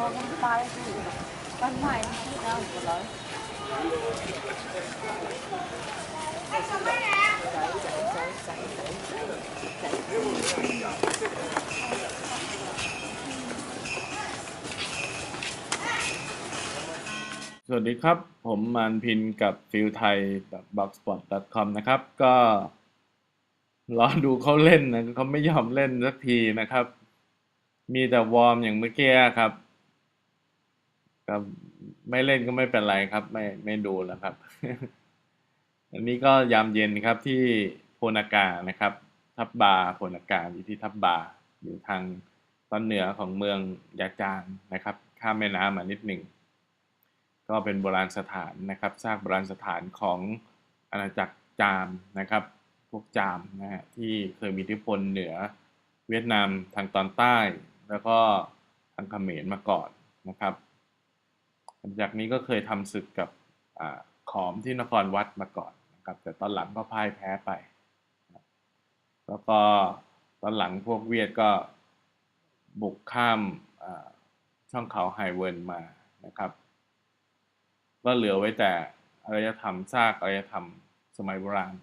สวัสดีครับ ผมมานพินกับฟิลไทย b o x s p o t com นะครับ ก็รอดูเขาเล่นนะเขาไม่ยอมเล่นสักทีนะครับ มีแต่วอร์มอย่างเมื่อกี้ครับ ก็ไม่เล่นก็ไม่เป็นไรครับ ไม่ไม่ดูแล้วครับ อันนี้ก็ยามเย็นครับที่โพนากานะครับ ทับบาโพนากาอยู่ที่ทับบาอยู่ทางตอนเหนือของเมืองยาจางนะครับ ข้ามแม่น้ำมานิดหนึ่งก็เป็นโบราณสถานนะครับซากโบราณสถานของอาณาจักรจามนะครับ พวกจามนะฮะที่เคยมีอิทธิพลเหนือเวียดนามทางตอนใต้ แล้วก็ทางเขมรมาก่อนนะครับ ลังจากนี้ก็เคยทำศึกกับอขอมที่นครวัดมาก่อนนะครับ แต่ตอนหลังก็พ่ายแพ้ไป แล้วก็ตอนหลังพวกเวียดก็บุกข้ามช่องเขาไฮเวิร์นมานะครับก็เหลือไว้แต่อารยธรรมซากอารยธรรมสมัยโบราณ